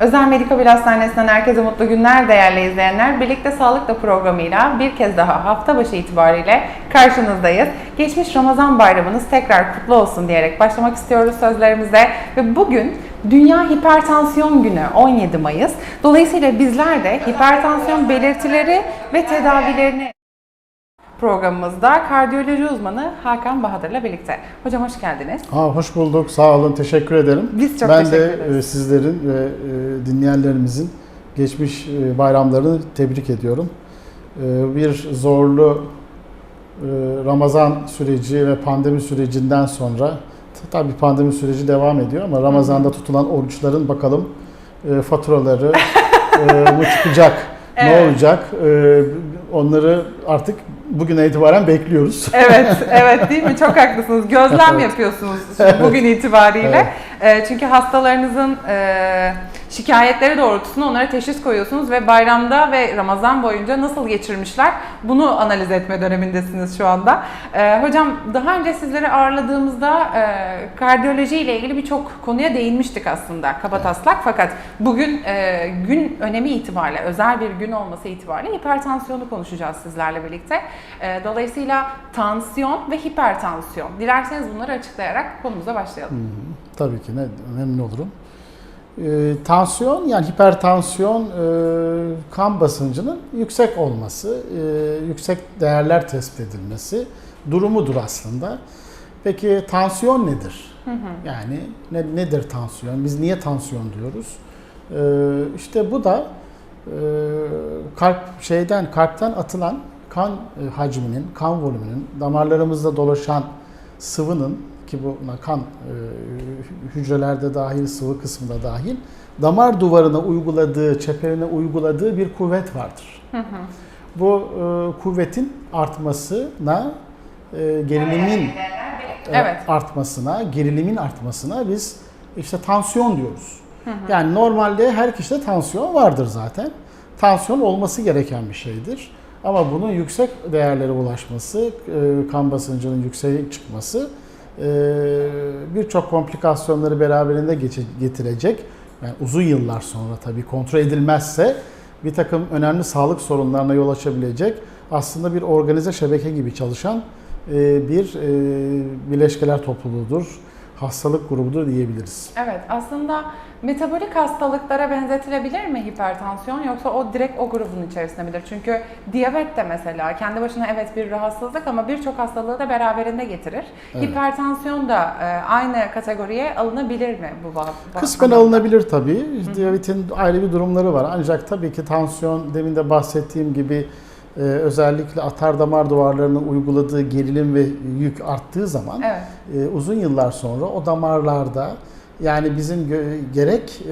Özel Medikobil Hastanesi'nden herkese mutlu günler değerli izleyenler. Birlikte Sağlıkla programıyla bir kez daha hafta başı itibariyle karşınızdayız. Geçmiş Ramazan bayramınız tekrar kutlu olsun diyerek başlamak istiyoruz sözlerimize. Ve bugün Dünya Hipertansiyon Günü 17 Mayıs. Dolayısıyla bizler de hipertansiyon belirtileri ve tedavilerini programımızda kardiyoloji uzmanı Hakan Bahadır'la birlikte. Hocam hoş geldiniz. Ha, hoş bulduk. Sağ olun. Teşekkür ederim. Biz çok ben teşekkür de ederiz. e, sizlerin ve e, dinleyenlerimizin geçmiş e, bayramlarını tebrik ediyorum. E, Bir zorlu e, Ramazan süreci ve pandemi sürecinden sonra tabii pandemi süreci devam ediyor ama Ramazan'da tutulan oruçların bakalım e, faturaları e, mı çıkacak, ne Evet. olacak? Onları artık bugüne itibaren bekliyoruz. Evet, evet değil mi? Çok haklısınız. Gözlem Evet. yapıyorsunuz bugün itibariyle. E, çünkü hastalarınızın e, şikayetleri doğrultusunda onlara teşhis koyuyorsunuz ve bayramda ve Ramazan boyunca nasıl geçirmişler bunu analiz etme dönemindesiniz şu anda. E, hocam daha önce sizleri ağırladığımızda e, kardiyoloji ile ilgili birçok konuya değinmiştik aslında kabataslak fakat bugün e, gün önemi itibariyle özel bir gün olması itibariyle hipertansiyonu konuşacağız sizlerle birlikte. E, dolayısıyla tansiyon ve hipertansiyon. Dilerseniz bunları açıklayarak konumuza başlayalım. Tabii ki ne memnun olurum. Ee, tansiyon yani hipertansiyon e, kan basıncının yüksek olması, e, yüksek değerler tespit edilmesi durumudur aslında. Peki tansiyon nedir? Yani ne, nedir tansiyon? Biz niye tansiyon diyoruz? Ee, işte bu da e, kalp şeyden kalpten atılan kan e, hacminin, kan volümünün, damarlarımızda dolaşan sıvının ki buna kan e, hücrelerde dahil, sıvı kısmında dahil damar duvarına uyguladığı, çeperine uyguladığı bir kuvvet vardır. Bu e, kuvvetin artmasına, e, gerilimin e, Evet. artmasına, gerilimin artmasına biz işte tansiyon diyoruz. Yani normalde her kişide tansiyon vardır zaten. Tansiyon olması gereken bir şeydir. Ama bunun yüksek değerlere ulaşması, kan basıncının yüksek çıkması birçok komplikasyonları beraberinde getirecek. Yani uzun yıllar sonra tabii kontrol edilmezse bir takım önemli sağlık sorunlarına yol açabilecek aslında bir organize şebeke gibi çalışan e, bir e, bileşkeler topluluğudur, hastalık grubudur diyebiliriz. Evet, aslında metabolik hastalıklara benzetilebilir mi hipertansiyon yoksa o direkt o grubun içerisinde midir? Çünkü diyabet de mesela kendi başına evet bir rahatsızlık ama birçok hastalığı da beraberinde getirir. Evet. Hipertansiyon da e, aynı kategoriye alınabilir mi bu Kısmen alınabilir tabii. Diyabetin ayrı bir durumları var. Ancak tabii ki tansiyon demin de bahsettiğim gibi e, özellikle atar damar duvarlarına uyguladığı gerilim ve yük arttığı zaman Evet. e, uzun yıllar sonra o damarlarda yani bizim gö- gerek e,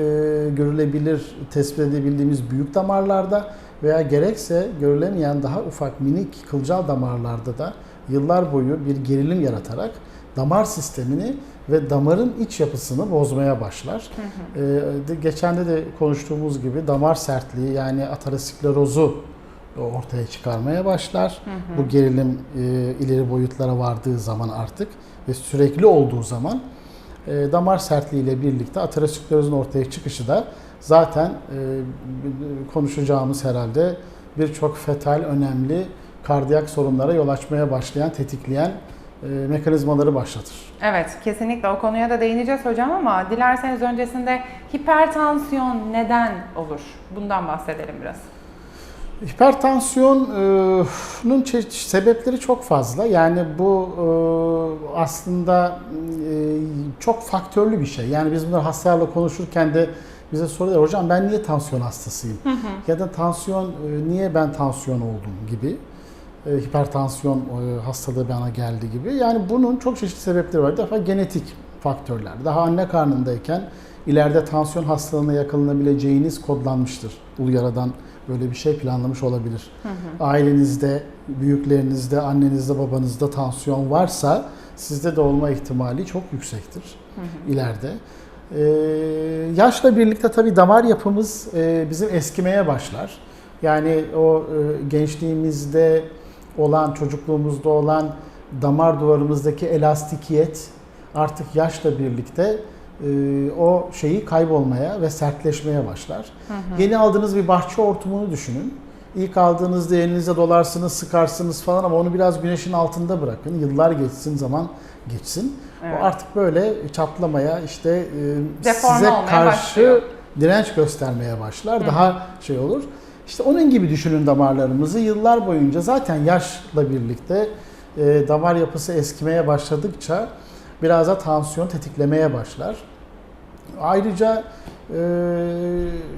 görülebilir, tespit edebildiğimiz büyük damarlarda veya gerekse görülemeyen daha ufak minik kılcal damarlarda da yıllar boyu bir gerilim yaratarak damar sistemini ve damarın iç yapısını bozmaya başlar. Ee, de- geçen de de konuştuğumuz gibi damar sertliği yani aterosklerozu ortaya çıkarmaya başlar. Bu gerilim e, ileri boyutlara vardığı zaman artık ve sürekli olduğu zaman e, damar sertliği ile birlikte aterosklerozun ortaya çıkışı da zaten e, konuşacağımız herhalde birçok fetal önemli kardiyak sorunlara yol açmaya başlayan, tetikleyen e, mekanizmaları başlatır. Evet, kesinlikle o konuya da değineceğiz hocam ama dilerseniz öncesinde hipertansiyon neden olur? Bundan bahsedelim biraz. Hipertansiyonun çe- sebepleri çok fazla. Yani bu e, aslında e, çok faktörlü bir şey. Yani biz bunları hastalarla konuşurken de bize soruyorlar hocam ben niye tansiyon hastasıyım? Ya da tansiyon e, niye ben tansiyon oldum gibi. E, Hipertansiyon e, hastalığı bana geldi gibi. Yani bunun çok çeşitli sebepleri var. Bir defa genetik faktörler. Daha anne karnındayken ileride tansiyon hastalığına yakalanabileceğiniz kodlanmıştır. Ulu yaradan böyle bir şey planlamış olabilir. Ailenizde, büyüklerinizde, annenizde, babanızda tansiyon varsa sizde de olma ihtimali çok yüksektir ileride. Ee, yaşla birlikte tabii damar yapımız e, bizim eskimeye başlar. Yani o e, gençliğimizde olan, çocukluğumuzda olan damar duvarımızdaki elastikiyet artık yaşla birlikte e, o şeyi kaybolmaya ve sertleşmeye başlar. Yeni aldığınız bir bahçe hortumunu düşünün. İlk aldığınızda elinizde dolarsınız, sıkarsınız falan ama onu biraz güneşin altında bırakın. Yıllar geçsin, zaman geçsin. Evet. O artık böyle çatlamaya, işte e, Deforme size karşı başlıyor. direnç göstermeye başlar. Daha şey olur. İşte onun gibi düşünün damarlarımızı. Yıllar boyunca zaten yaşla birlikte e, damar yapısı eskimeye başladıkça biraz da tansiyon tetiklemeye başlar. Ayrıca e,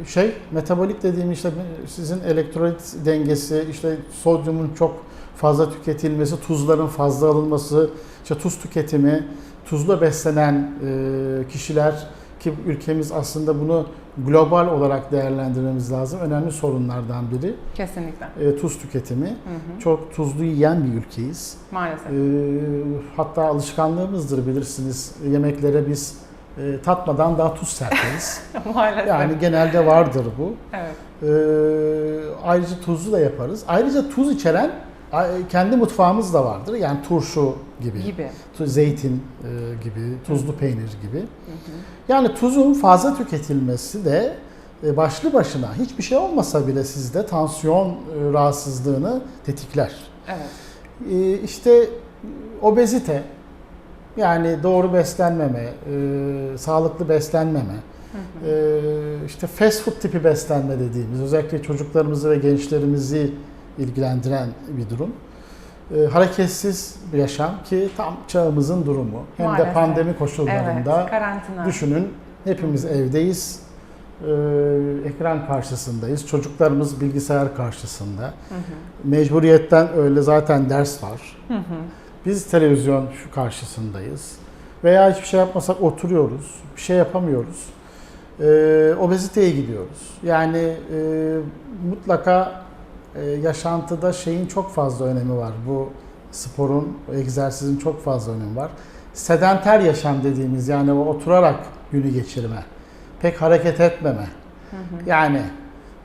şey metabolik dediğim işte sizin elektrolit dengesi, işte sodyumun çok fazla tüketilmesi, tuzların fazla alınması, işte tuz tüketimi, tuzla beslenen e, kişiler ki ülkemiz aslında bunu global olarak değerlendirmemiz lazım. Önemli sorunlardan biri Kesinlikle. e, tuz tüketimi. Hı hı. Çok tuzlu yiyen bir ülkeyiz. Maalesef. E, hatta alışkanlığımızdır bilirsiniz. Yemeklere biz e, tatmadan daha tuz serperiz. Maalesef. yani genelde vardır bu. Evet. E, ayrıca tuzlu da yaparız. Ayrıca tuz içeren kendi mutfağımız da vardır. Yani turşu gibi, Gibi. zeytin e, gibi, tuzlu peynir gibi. Yani tuzun fazla tüketilmesi de e, başlı başına hiçbir şey olmasa bile sizde tansiyon e, rahatsızlığını tetikler. Evet. E, İşte obezite yani doğru beslenmeme, e, sağlıklı beslenmeme, e, işte fast food tipi beslenme dediğimiz özellikle çocuklarımızı ve gençlerimizi ilgilendiren bir durum. E, hareketsiz bir yaşam ki tam çağımızın durumu. Hem de Maalesef. pandemi koşullarında Evet. Karantina. Düşünün hepimiz evdeyiz. Ee, ekran karşısındayız. Çocuklarımız bilgisayar karşısında. Hı hı. Mecburiyetten öyle zaten ders var. Hı hı. Biz televizyon şu karşısındayız. Veya hiçbir şey yapmasak oturuyoruz. Bir şey yapamıyoruz. Ee, obeziteye gidiyoruz. Yani e, mutlaka e, yaşantıda şeyin çok fazla önemi var. Bu sporun, egzersizin çok fazla önemi var. Sedanter yaşam dediğimiz yani o oturarak günü geçirme, pek hareket etmeme. Yani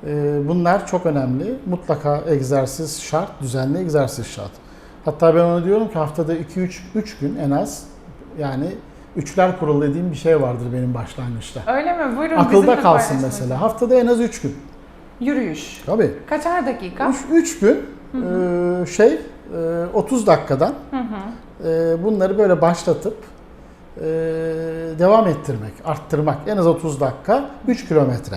e, bunlar çok önemli. Mutlaka egzersiz şart, düzenli egzersiz şart. Hatta ben onu diyorum ki haftada 2-3 3 gün en az yani üçler kuralı dediğim bir şey vardır benim başlangıçta. Öyle mi? Buyurun. Akılda kalsın mesela. Haftada en az 3 gün. Yürüyüş. Tabii. Kaçar dakika? 3 gün e, şey e, 30 dakikadan Hı hı. e, bunları böyle başlatıp e, devam ettirmek, arttırmak. En az 30 dakika 3 kilometre.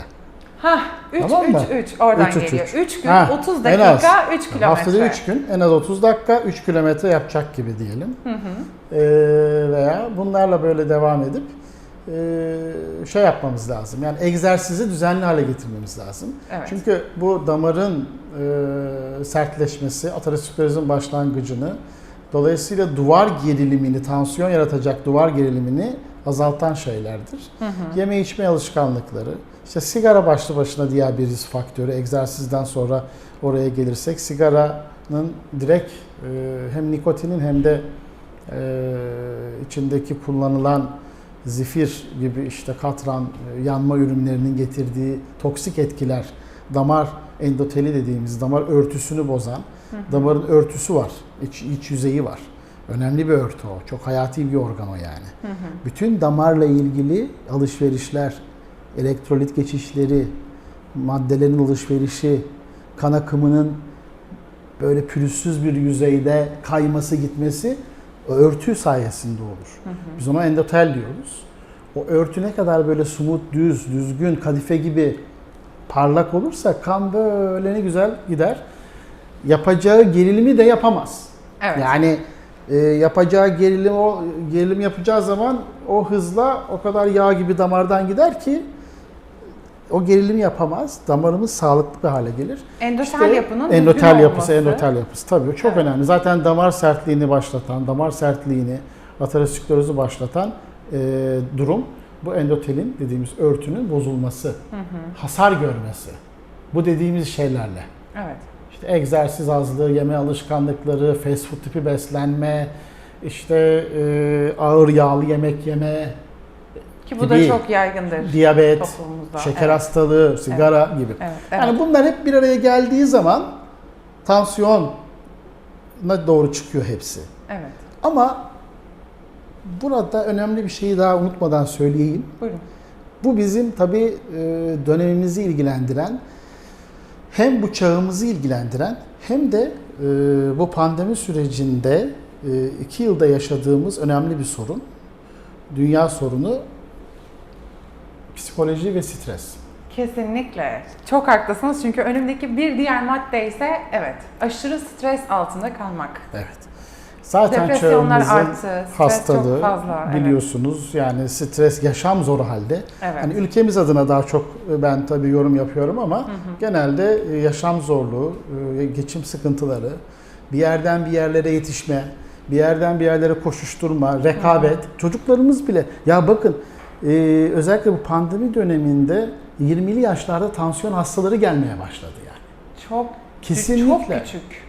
Hah, 3 Tamam mı? 3 3 oradan Üç, üç, geliyor. üç. 3 gün Ha, 30 en az. dakika 3 kilometre. Haftada 3 gün en az 30 dakika 3 kilometre yapacak gibi diyelim. Hı hı. E, veya bunlarla böyle devam edip e, şey yapmamız lazım. Yani egzersizi düzenli hale getirmemiz lazım. Evet. Çünkü bu damarın e, sertleşmesi aterosklerozun başlangıcını dolayısıyla duvar gerilimini, tansiyon yaratacak duvar gerilimini azaltan şeylerdir. Hı hı. Yeme içme alışkanlıkları, işte sigara başlı başına diğer bir risk faktörü. Egzersizden sonra oraya gelirsek sigaranın direkt e, hem nikotinin hem de e, içindeki kullanılan zifir gibi işte katran, e, yanma ürünlerinin getirdiği toksik etkiler, damar endoteli dediğimiz damar örtüsünü bozan, damarın örtüsü var, iç, iç yüzeyi var. Önemli bir örtü o. Çok hayati bir organ o yani. Hı hı. Bütün damarla ilgili alışverişler, elektrolit geçişleri, maddelerin alışverişi, kan akımının böyle pürüzsüz bir yüzeyde kayması gitmesi örtü sayesinde olur. Hı hı. Biz ona endotel diyoruz. O örtü ne kadar böyle sumut, düz, düzgün, kadife gibi parlak olursa kan böyle ne güzel gider. Yapacağı gerilimi de yapamaz. Evet. Yani e, yapacağı gerilim o gerilim yapacağı zaman o hızla o kadar yağ gibi damardan gider ki o gerilimi yapamaz. Damarımız sağlıklı bir hale gelir. endotel İşte yapının endotel yapısı, olması. endotel yapısı tabii çok Evet. önemli. Zaten damar sertliğini başlatan, damar sertliğini, aterosklerozu başlatan e, durum bu endotelin dediğimiz örtünün bozulması, Hı hı. hasar görmesi. Bu dediğimiz şeylerle. Evet. İşte egzersiz azlığı, yeme alışkanlıkları, fast food tipi beslenme, işte e, ağır yağlı yemek yeme, Ki bu da Gibi. çok yaygındır diyabet, toplumumuzda. şeker evet. hastalığı, sigara gibi. Evet, evet. Yani bunlar hep bir araya geldiği zaman tansiyona doğru çıkıyor hepsi. evet. Ama burada önemli bir şeyi daha unutmadan söyleyeyim. Buyurun. Bu bizim tabii e, dönemimizi ilgilendiren, hem bu çağımızı ilgilendiren hem de e, bu pandemi sürecinde e, iki yılda yaşadığımız önemli bir sorun. Dünya sorunu psikoloji ve stres. Kesinlikle. Çok haklısınız çünkü önümdeki bir diğer madde ise evet aşırı stres altında kalmak. Evet. Zaten çağımızın arttı, hastalığı çok fazla, evet. biliyorsunuz. Yani stres yaşam zoru halde. Evet. Hani ülkemiz adına daha çok e, ben tabii yorum yapıyorum ama genelde e, yaşam zorluğu, e, geçim sıkıntıları, bir yerden bir yerlere yetişme, bir yerden bir yerlere koşuşturma, rekabet. Çocuklarımız bile ya bakın e, özellikle bu pandemi döneminde 20'li yaşlarda tansiyon hastaları gelmeye başladı yani. Çok Kesinlikle. Çok küçük.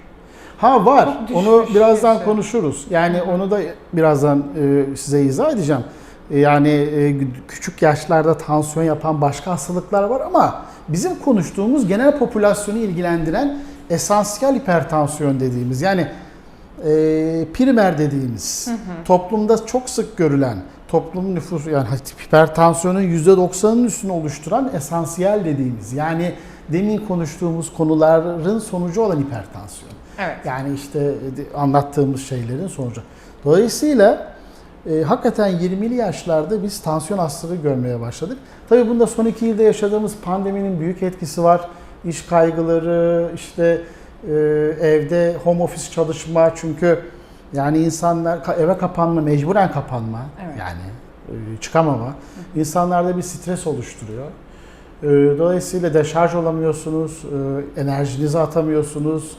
Ha var. Onu birazdan yaşı. konuşuruz. Yani onu da birazdan e, size izah edeceğim. E, Yani e, küçük yaşlarda tansiyon yapan başka hastalıklar var ama bizim konuştuğumuz genel popülasyonu ilgilendiren esansiyel hipertansiyon dediğimiz yani e, primer dediğimiz toplumda çok sık görülen toplum nüfusu yani hipertansiyonun %90'ının üstünü oluşturan esansiyel dediğimiz yani demin konuştuğumuz konuların sonucu olan hipertansiyon. Evet. Yani işte de- anlattığımız şeylerin sonucu. Dolayısıyla e, hakikaten 20'li yaşlarda biz tansiyon hastalığı görmeye başladık. Tabii bunda son iki yılda yaşadığımız pandeminin büyük etkisi var. İş kaygıları, işte e, evde home office çalışma çünkü yani insanlar eve kapanma, mecburen kapanma Evet. yani e, çıkamama insanlarda bir stres oluşturuyor. E, Dolayısıyla deşarj olamıyorsunuz, e, enerjinizi atamıyorsunuz,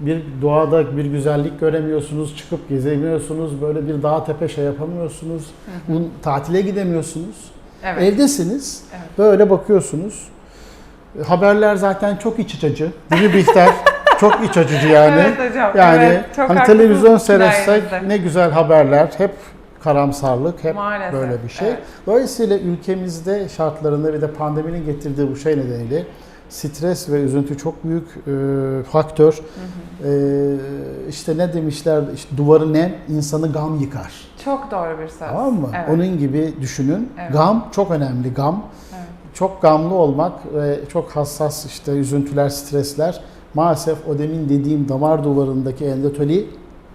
bir doğada bir güzellik göremiyorsunuz, çıkıp gezemiyorsunuz, böyle bir dağ tepe şey yapamıyorsunuz, un- tatile gidemiyorsunuz. Evet. Evdesiniz, Evet. böyle bakıyorsunuz. Haberler zaten çok iç açıcı, değil mi Bihter? çok iç açıcı yani. Evet hocam. Yani evet, çok hani televizyon seyretsek ne güzel haberler, hep karamsarlık, hep Maalesef, böyle bir şey. evet. Dolayısıyla ülkemizde şartlarında bir de pandeminin getirdiği bu şey nedeniyle stres ve üzüntü çok büyük e, faktör. E, işte ne demişler, işte duvarı nem insanı gam yıkar. Çok doğru bir söz. Tamam mı? Evet. Onun gibi düşünün. Evet. Gam çok önemli. Gam Evet. çok gamlı olmak ve çok hassas işte üzüntüler, stresler maalesef o demin dediğim damar duvarındaki endoteli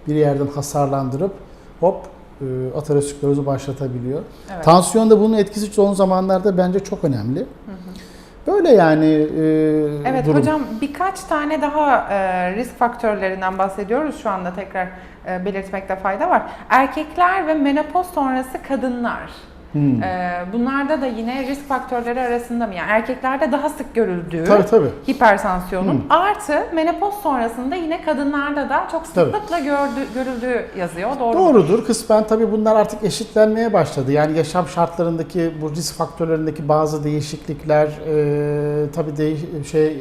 bir yerden hasarlandırıp hop e, aterosklerozu başlatabiliyor. Evet. Tansiyon da bunun etkisi son zamanlarda bence çok önemli. Böyle yani e, Evet durum. hocam birkaç tane daha e, risk faktörlerinden bahsediyoruz şu anda tekrar e, belirtmekte fayda var. Erkekler ve menopoz sonrası kadınlar. Hmm. E, bunlarda da yine risk faktörleri arasında mı? Yani erkeklerde daha sık görüldüğü Tabii tabii. hipertansiyonun artı menopoz sonrasında yine kadınlarda da çok Tabii. sıklıkla gördü, görüldüğü yazıyor. Doğru mu? Doğrudur. Kısmen tabii bunlar artık eşitlenmeye başladı. Yani yaşam şartlarındaki bu risk faktörlerindeki bazı değişiklikler e, tabii değiş- şey e,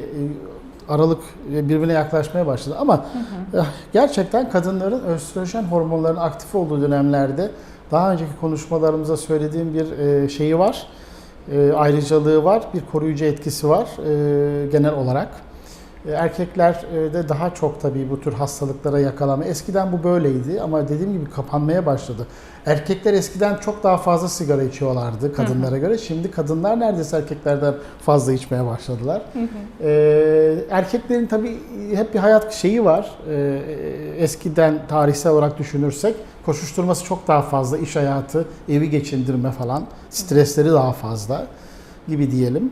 aralık birbirine yaklaşmaya başladı. Ama eh, gerçekten kadınların östrojen hormonlarının aktif olduğu dönemlerde daha önceki konuşmalarımızda söylediğim bir e, şeyi var. E, ayrıcalığı var. Bir koruyucu etkisi var e, genel olarak. E, Erkekler e, daha çok tabii bu tür hastalıklara yakalama. Eskiden bu böyleydi ama dediğim gibi kapanmaya başladı. Erkekler eskiden çok daha fazla sigara içiyorlardı kadınlara göre. Şimdi kadınlar neredeyse erkeklerden fazla içmeye başladılar. E, erkeklerin tabii hep bir hayat şeyi var. Eskiden tarihsel olarak düşünürsek koşuşturması çok daha fazla. iş hayatı, evi geçindirme falan. Stresleri daha fazla gibi diyelim.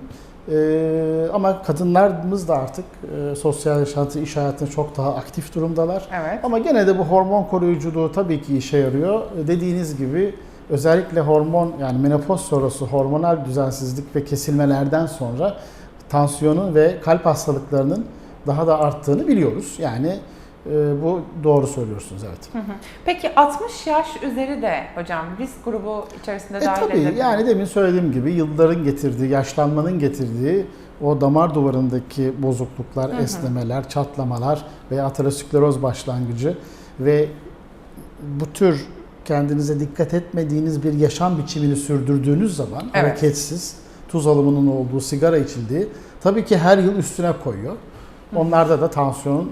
Ee, ama kadınlarımız da artık e, sosyal yaşantı, iş hayatında çok daha aktif durumdalar. Evet. Ama gene de bu hormon koruyuculuğu tabii ki işe yarıyor. Dediğiniz gibi özellikle hormon yani menopoz sonrası hormonal düzensizlik ve kesilmelerden sonra tansiyonun ve kalp hastalıklarının daha da arttığını biliyoruz. Yani e, bu doğru söylüyorsunuz evet. Hı hı. Peki 60 yaş üzeri de hocam risk grubu içerisinde E dahil tabii edilebilir mi? yani demin söylediğim gibi yılların getirdiği, yaşlanmanın getirdiği o damar duvarındaki bozukluklar, esnemeler, çatlamalar ve ateroskleroz başlangıcı ve bu tür kendinize dikkat etmediğiniz bir yaşam biçimini sürdürdüğünüz zaman Evet. hareketsiz, tuz alımının olduğu, sigara içildiği tabii ki her yıl üstüne koyuyor. Onlarda da tansiyonun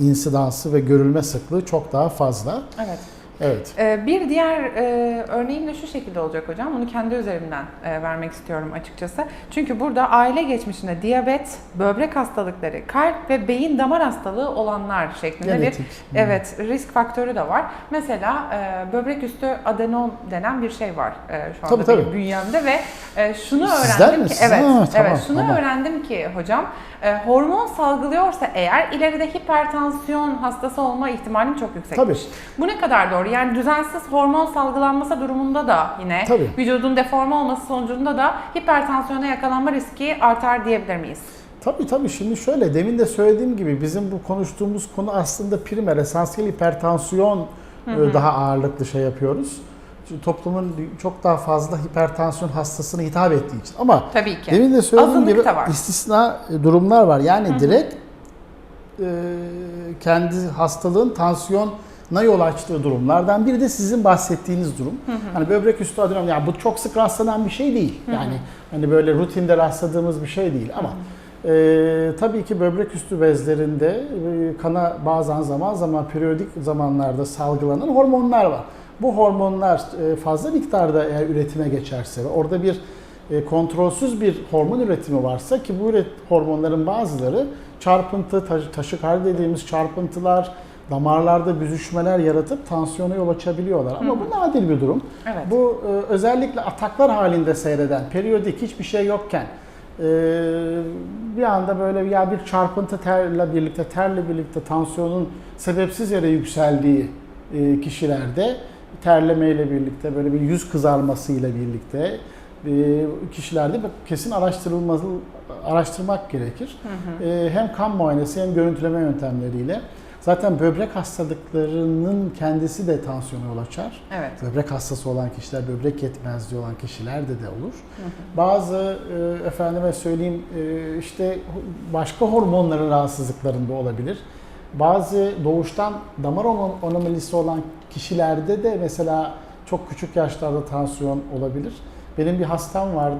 insidansı ve görülme sıklığı çok daha fazla. Evet. Evet. Ee, Bir diğer e, örneğim de şu şekilde olacak hocam. Bunu kendi üzerimden e, vermek istiyorum açıkçası. Çünkü burada aile geçmişinde diyabet, böbrek hastalıkları, kalp ve beyin damar hastalığı olanlar şeklinde Genetik. bir evet risk faktörü de var. Mesela e, böbrek üstü adenom denen bir şey var e, şu anda Tabii, tabii. bünyemde ve e, şunu Sizler öğrendim mi? ki Siz- evet Ha, tamam, evet şunu tamam. öğrendim ki hocam e, hormon salgılıyorsa eğer ileride hipertansiyon hastası olma ihtimalim çok yüksekmiş. Tabii. Bu ne kadar doğru? Yani düzensiz hormon salgılanması durumunda da yine Tabii. vücudun deforme olması sonucunda da hipertansiyona yakalanma riski artar diyebilir miyiz? Tabii tabii şimdi şöyle demin de söylediğim gibi bizim bu konuştuğumuz konu aslında primer esansiyel hipertansiyon e, daha ağırlıklı şey yapıyoruz. Toplumun çok daha fazla hipertansiyon hastasına hitap ettiği için. Ama Tabii ki. demin de söylediğim Azınlık gibi var. istisna e, durumlar var. Yani direkt e, kendi hastalığın tansiyona yol açtığı durumlardan biri de sizin bahsettiğiniz durum. Hani böbrek üstü adenom yani bu çok sık rastlanan bir şey değil. Yani hani böyle rutinde rastladığımız bir şey değil ama e, tabii ki böbrek üstü bezlerinde e, kana bazen zaman zaman periyodik zamanlarda salgılanan hormonlar var. Bu hormonlar e, fazla miktarda eğer üretime geçerse ve orada bir e, kontrolsüz bir hormon üretimi varsa ki bu üret hormonların bazıları çarpıntı, taşikardi dediğimiz çarpıntılar, damarlarda büzüşmeler yaratıp tansiyona yol açabiliyorlar. Ama bu nadir bir durum. Evet. Bu e, özellikle ataklar halinde seyreden, periyodik hiçbir şey yokken bir anda böyle ya bir çarpıntı terle birlikte, terle birlikte tansiyonun sebepsiz yere yükseldiği kişilerde terlemeyle birlikte böyle bir yüz kızarmasıyla birlikte e, kişilerde kesin araştırılması araştırmak gerekir. E, hem kan muayenesi hem görüntüleme yöntemleriyle. Zaten böbrek hastalıklarının kendisi de tansiyona yol açar. Evet. Böbrek hastası olan kişiler, böbrek yetmezliği olan kişilerde de olur. Bazı e, efendime söyleyeyim e, işte başka hormonların rahatsızlıklarında olabilir. Bazı doğuştan damar anom- anomalisi olan kişilerde de mesela çok küçük yaşlarda tansiyon olabilir. Benim bir hastam vardı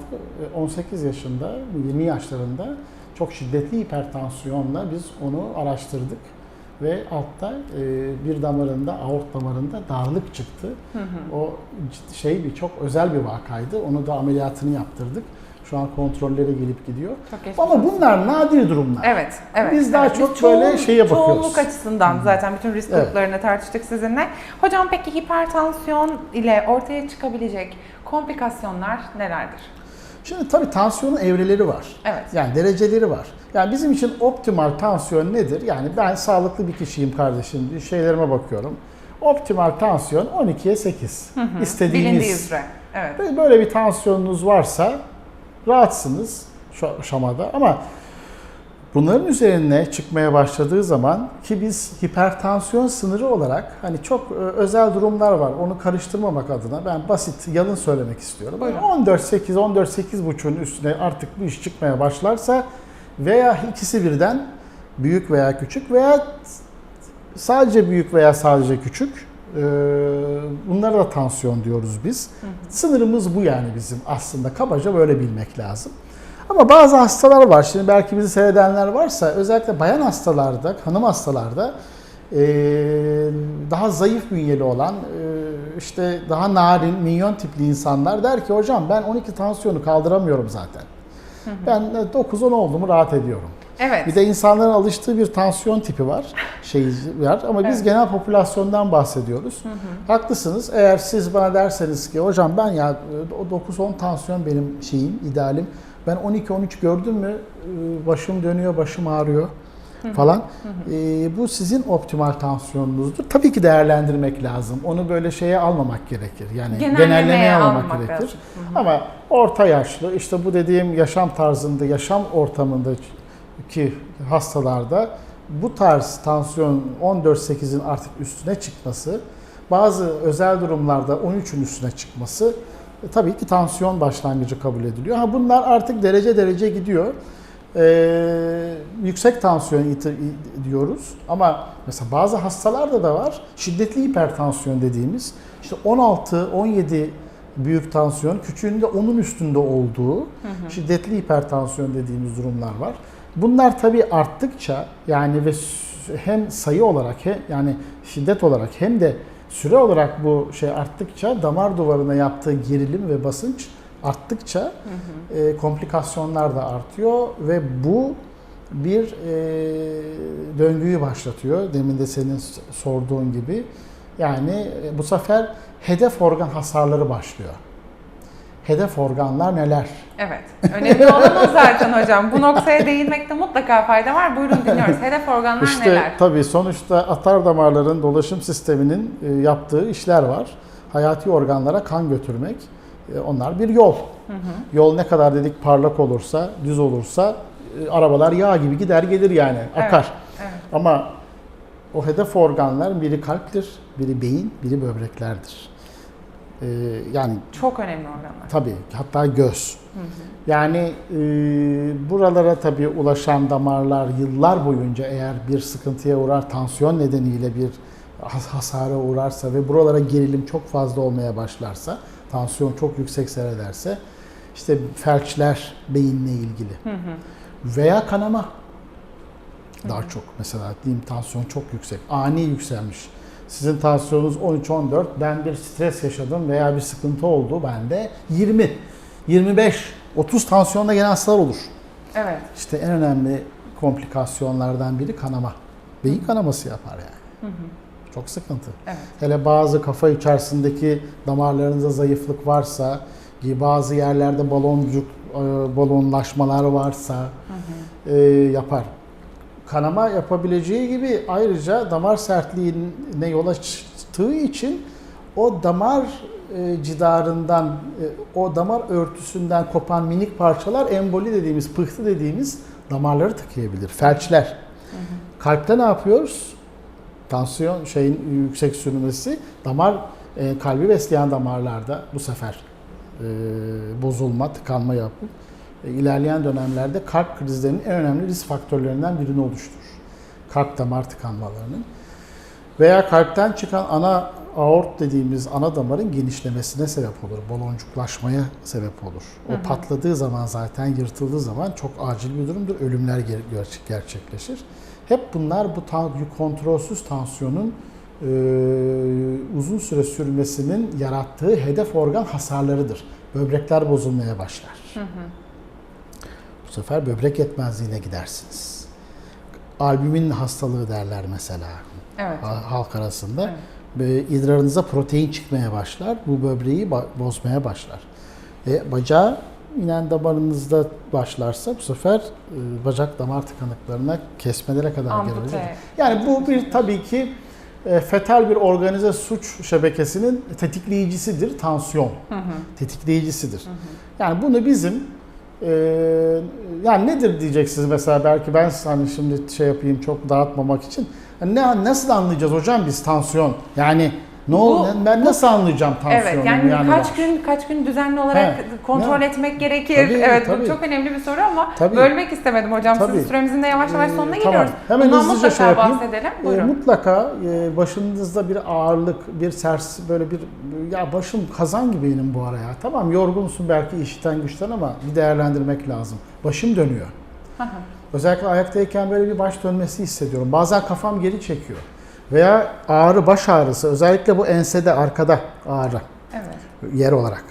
e, 18 yaşında, 20 yaşlarında çok şiddetli hipertansiyonla biz onu araştırdık ve altta e, bir damarında, aort damarında darlık çıktı. O cid- şey bir çok özel bir vakaydı. Onu da ameliyatını yaptırdık. Şu an kontrollere gelip gidiyor. Çok geçmiş Ama olsun. bunlar nadir durumlar. Evet, evet. Biz daha evet. çok Biz böyle çoğun- şeye bakıyoruz. Çoğunluk açısından zaten bütün risk Evet. gruplarını tartıştık sizinle. Hocam peki hipertansiyon ile ortaya çıkabilecek komplikasyonlar nelerdir? Şimdi tabii tansiyonun evreleri var. Evet. Yani dereceleri var. Yani bizim için optimal tansiyon nedir? Yani ben sağlıklı bir kişiyim kardeşim. Şeylerime bakıyorum. Optimal tansiyon 12'ye 8. İstediğiniz. Bilindiği üzere. Evet. Ve Böyle bir tansiyonunuz varsa rahatsınız şu aşamada ama bunların üzerine çıkmaya başladığı zaman ki biz hipertansiyon sınırı olarak hani çok e, özel durumlar var. Onu karıştırmamak adına ben basit yalın söylemek istiyorum. Buyurun. 14-8, 14-8,5'un üstüne artık bu iş çıkmaya başlarsa veya ikisi birden büyük veya küçük veya sadece büyük veya sadece küçük bunlara da tansiyon diyoruz biz. Sınırımız bu yani bizim aslında kabaca böyle bilmek lazım. Ama bazı hastalar var. Şimdi belki bizi seyredenler varsa özellikle bayan hastalarda, hanım hastalarda e, daha zayıf bünyeli olan e, işte daha narin, minyon tipli insanlar der ki hocam ben 12 tansiyonu kaldıramıyorum zaten. Ben 9-10 oldu mu rahat ediyorum. Evet. Bir de insanların alıştığı bir tansiyon tipi var, şey var ama biz Evet. genel popülasyondan bahsediyoruz. Haklısınız. Eğer siz bana derseniz ki hocam ben ya o 9-10 tansiyon benim şeyim, idealim. Ben 12-13 gördüm mü e, başım dönüyor, başım ağrıyor falan. E, bu sizin optimal tansiyonunuzdur. Tabii ki değerlendirmek lazım. Onu böyle şeye almamak gerekir. Yani Genellemeye genellemeye almamak almamak gerekir. lazım. Ama orta yaşlı, işte bu dediğim yaşam tarzında, yaşam ortamında ki hastalarda bu tarz tansiyon 14-8'in artık üstüne çıkması, bazı özel durumlarda 13'ün üstüne çıkması e, tabii ki tansiyon başlangıcı kabul ediliyor. Ha bunlar artık derece derece gidiyor. Ee, yüksek tansiyon diyoruz ama mesela bazı hastalarda da var şiddetli hipertansiyon dediğimiz işte 16-17 büyük tansiyon, küçüğünde onun üstünde olduğu şiddetli hipertansiyon dediğimiz durumlar var. Bunlar tabii arttıkça yani ve hem sayı olarak yani şiddet olarak hem de Süre olarak bu şey arttıkça damar duvarına yaptığı gerilim ve basınç arttıkça e, komplikasyonlar da artıyor ve bu bir e, döngüyü başlatıyor. Demin de senin sorduğun gibi. Yani e, bu sefer hedef organ hasarları başlıyor. Hedef organlar neler? Evet. Önemli olan o zaten hocam. Bu noktaya değinmekte mutlaka fayda var. Buyurun dinliyoruz. Hedef organlar İşte neler? tabii sonuçta atar damarların dolaşım sisteminin e, yaptığı işler var. Hayati organlara kan götürmek. e, Onlar bir yol. Yol ne kadar dedik parlak olursa, düz olursa e, arabalar yağ gibi gider gelir yani akar. Evet. Ama o hedef organlar biri kalptir, biri beyin, biri böbreklerdir. E, yani Çok önemli organlar. Tabii hatta göz. Yani e, buralara tabii ulaşan damarlar yıllar boyunca eğer bir sıkıntıya uğrar, tansiyon nedeniyle bir has- hasara uğrarsa ve buralara gerilim çok fazla olmaya başlarsa, tansiyon çok yüksek seyrederse işte felçler beyinle ilgili veya kanama daha çok mesela diyeyim tansiyon çok yüksek, ani yükselmiş. Sizin tansiyonunuz 13-14, ben bir stres yaşadım veya bir sıkıntı oldu bende 20, 25, 30 tansiyonda gelen hastalar olur. Evet. İşte en önemli komplikasyonlardan biri kanama. Beyin kanaması yapar yani. Çok sıkıntı. Evet. Hele bazı kafa içerisindeki damarlarınızda zayıflık varsa, bazı yerlerde baloncuk, e, balonlaşmalar varsa e, yapar. Kanama yapabileceği gibi ayrıca damar sertliğine yol açtığı için o damar e, cidarından, e, o damar örtüsünden kopan minik parçalar emboli dediğimiz, pıhtı dediğimiz damarları tıkayabilir. Felçler. Kalpte ne yapıyoruz? Tansiyon şeyin yüksek sürmesi damar e, kalbi besleyen damarlarda bu sefer e, bozulma, tıkanma yapıp ilerleyen dönemlerde kalp krizlerinin en önemli risk faktörlerinden birini oluşturur. Kalp damar tıkanmalarının veya kalpten çıkan ana aort dediğimiz ana damarın genişlemesine sebep olur. Baloncuklaşmaya sebep olur. O patladığı zaman zaten yırtıldığı zaman çok acil bir durumdur. Ölümler ger- ger- gerçekleşir. Hep bunlar bu kontrolsüz tansiyonun e, uzun süre sürmesinin yarattığı hedef organ hasarlarıdır. Böbrekler bozulmaya başlar. Bu sefer böbrek yetmezliğine gidersiniz. Albümin hastalığı derler mesela Evet. ha- halk arasında. Evet. Ve idrarınıza protein çıkmaya başlar. Bu böbreği bozmaya başlar. E, bacağı inen damarınızda başlarsa bu sefer e, bacak damar tıkanıklarına kesmelere kadar gelebilir. Yani bu bir tabii ki e, fetal bir organize suç şebekesinin tetikleyicisidir tansiyon. Tetikleyicisidir. Yani bunu bizim e, yani nedir diyeceksiniz mesela belki ben hani şimdi şey yapayım çok dağıtmamak için. Yani ne nasıl anlayacağız hocam biz tansiyon? Yani ne ol Bu- ben nasıl anlayacağım tansiyonu? Evet yani kaç gün kaç gün düzenli olarak He, kontrol ne? etmek gerekir. Tabii, evet tabii. bu çok önemli bir soru ama Tabii. bölmek istemedim hocam. Tabii. Sizin süremizin de yavaş yavaş Ee, sonuna tamam. geliyoruz. Hemen Bundan hızlıca şey yapayım. bahsedelim. E, Buyurun. mutlaka e, başınızda bir ağırlık, bir sers böyle bir ya başım kazan gibi benim bu ara ya. Tamam yorgunsun belki işten güçten ama bir değerlendirmek lazım. Başım dönüyor. Hı. Özellikle ayaktayken böyle bir baş dönmesi hissediyorum. Bazen kafam geri çekiyor. Veya ağrı, baş ağrısı. Özellikle bu ensede, arkada ağrı evet. yer olarak.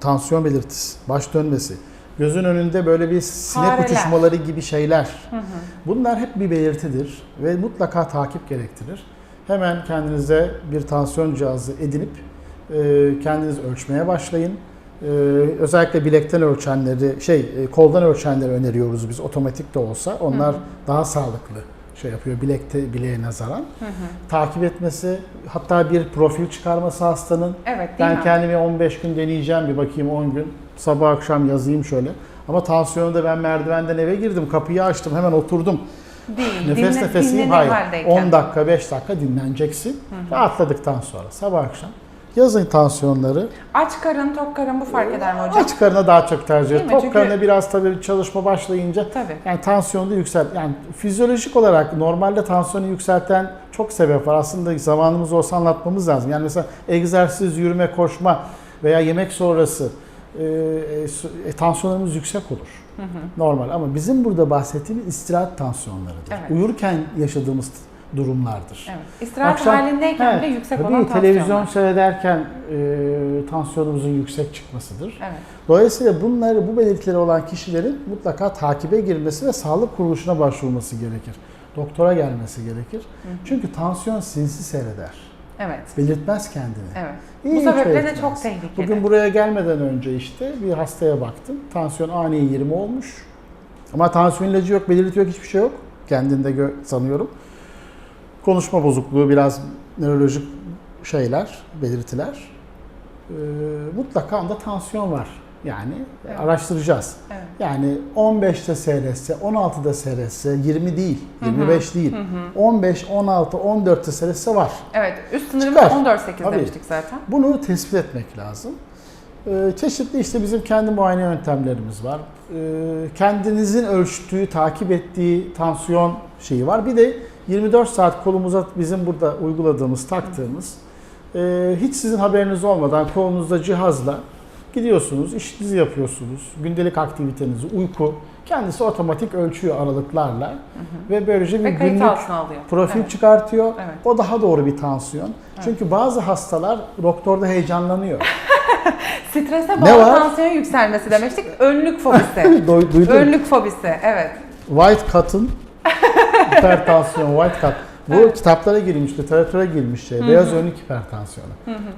Tansiyon belirtisi, baş dönmesi. Gözün önünde böyle bir sinek Fareler. uçuşmaları gibi şeyler. Hı hı. Bunlar hep bir belirtidir ve mutlaka takip gerektirir. Hemen kendinize bir tansiyon cihazı edinip e, kendiniz ölçmeye başlayın. E, özellikle bilekten ölçenleri, şey e, koldan ölçenleri öneriyoruz biz otomatik de olsa. Onlar daha sağlıklı şey yapıyor bilekte bileğe nazaran. Hı hı. Takip etmesi, hatta bir profil çıkarması hastanın. Evet Ben mi? kendimi 15 gün deneyeceğim bir bakayım 10 gün. Sabah akşam yazayım şöyle. Ama tansiyonu da ben merdivenden eve girdim, kapıyı açtım, hemen oturdum. Değil. Nefes Dinle- nefesiyim. Hayır. haldeyken. 10 dakika, 5 dakika dinleneceksin. Rahatladıktan sonra sabah akşam yazın tansiyonları. Aç karın, tok karın bu fark eder mi hocam? Aç karına daha çok tercih mi? Tok Çünkü- karına biraz tabii çalışma başlayınca Tabii. yani tansiyonu yüksel. Yani fizyolojik olarak normalde tansiyonu yükselten çok sebep var. Aslında zamanımız olsa anlatmamız lazım. Yani mesela egzersiz, yürüme, koşma veya yemek sonrası e, e, e, tansiyonlarımız yüksek olur. Normal ama bizim burada bahsettiğimiz istirahat tansiyonlarıdır. Evet. Uyurken yaşadığımız Evet. durumlardır. İstirahat Akşam- halindeyken Evet, bile yüksek tabii olan televizyon tansiyonlar. seyrederken e, tansiyonumuzun yüksek çıkmasıdır. Evet. Dolayısıyla bunları bu belirtileri olan kişilerin mutlaka takibe girmesi ve sağlık kuruluşuna başvurması gerekir. Doktora gelmesi gerekir. Çünkü tansiyon sinsi seyreder. Evet. Belirtmez kendini. Evet. Hiç Bu sebeple de belirtmez. çok tehlikeli. Bugün buraya gelmeden önce işte bir hastaya baktım. Tansiyon ani 20 olmuş. Ama tansiyon ilacı yok, belirti yok, hiçbir şey yok. Kendinde sanıyorum. Konuşma bozukluğu, biraz nörolojik şeyler, belirtiler. Ee, mutlaka onda tansiyon var. Yani Evet. araştıracağız. Evet. Yani 15'te seyretse, 16'da seyretse, 20 değil, 25 değil. 15, 16, 14'te seyretse var. Evet. Üst sınırımız Çıkar. 14.8 Tabii. demiştik zaten. Bunu tespit etmek lazım. Ee, çeşitli işte bizim kendi muayene yöntemlerimiz var. Ee, kendinizin ölçtüğü, takip ettiği tansiyon şeyi var. Bir de 24 saat kolumuza bizim burada uyguladığımız, taktığımız, e, hiç sizin haberiniz olmadan kolunuzda cihazla gidiyorsunuz, işinizi yapıyorsunuz, gündelik aktivitenizi, uyku, kendisi otomatik ölçüyor aralıklarla ve böylece bir Ve günlük alıyor. profil Evet. çıkartıyor. Evet. O daha doğru bir tansiyon. Çünkü bazı hastalar doktorda heyecanlanıyor. Strese bağlı tansiyon yükselmesi demiştik. Önlük fobisi. Duy- Duydun. Önlük fobisi. Evet. White Cut'ın hipertansiyon, White Cut. Bu kitaplara girmiş, literatüre girmiş şey. Beyaz önlük hipertansiyonu.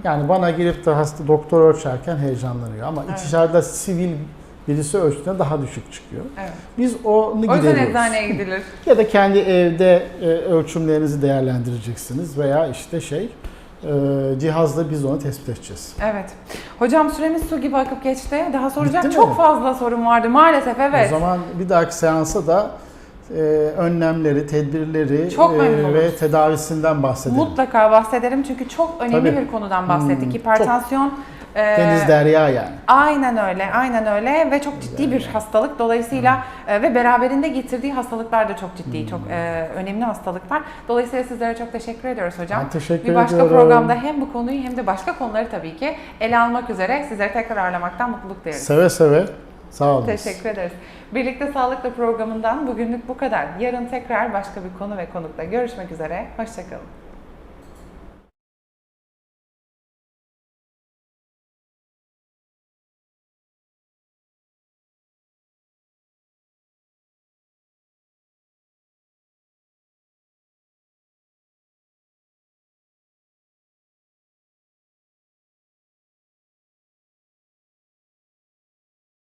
Yani bana girip de hasta doktor ölçerken heyecanlanıyor. Ama Evet. içeride sivil birisi ölçtüğünde daha düşük çıkıyor. Evet. Biz onu O yüzden gideriyoruz. eczaneye gidilir. Ya da kendi evde e, ölçümlerinizi değerlendireceksiniz veya işte şey e, cihazla biz onu tespit edeceğiz. Evet. Hocam süremiz su gibi akıp geçti. Daha soracak Bitti mi? çok fazla sorum vardı maalesef evet. O zaman bir dahaki seansa da e, önlemleri, tedbirleri Çok memnun ve tedavisinden bahsedelim. Mutlaka bahsederim çünkü çok önemli Tabii. bir konudan bahsettik. Hmm, Hipertansiyon e, Deniz derya yani. Aynen öyle, aynen öyle ve çok ciddi bir hastalık. Dolayısıyla e, ve beraberinde getirdiği hastalıklar da çok ciddi, çok e, önemli hastalıklar. Dolayısıyla sizlere çok teşekkür ediyoruz hocam. Ben teşekkür bir başka ediyorum. programda hem bu konuyu hem de başka konuları tabii ki ele almak üzere sizleri tekrar ağırlamaktan mutluluk duyarız. Seve seve. Sağ olun. Teşekkür ederiz. Birlikte Sağlıkla programından bugünlük bu kadar. Yarın tekrar başka bir konu ve konukla görüşmek üzere. Hoşçakalın.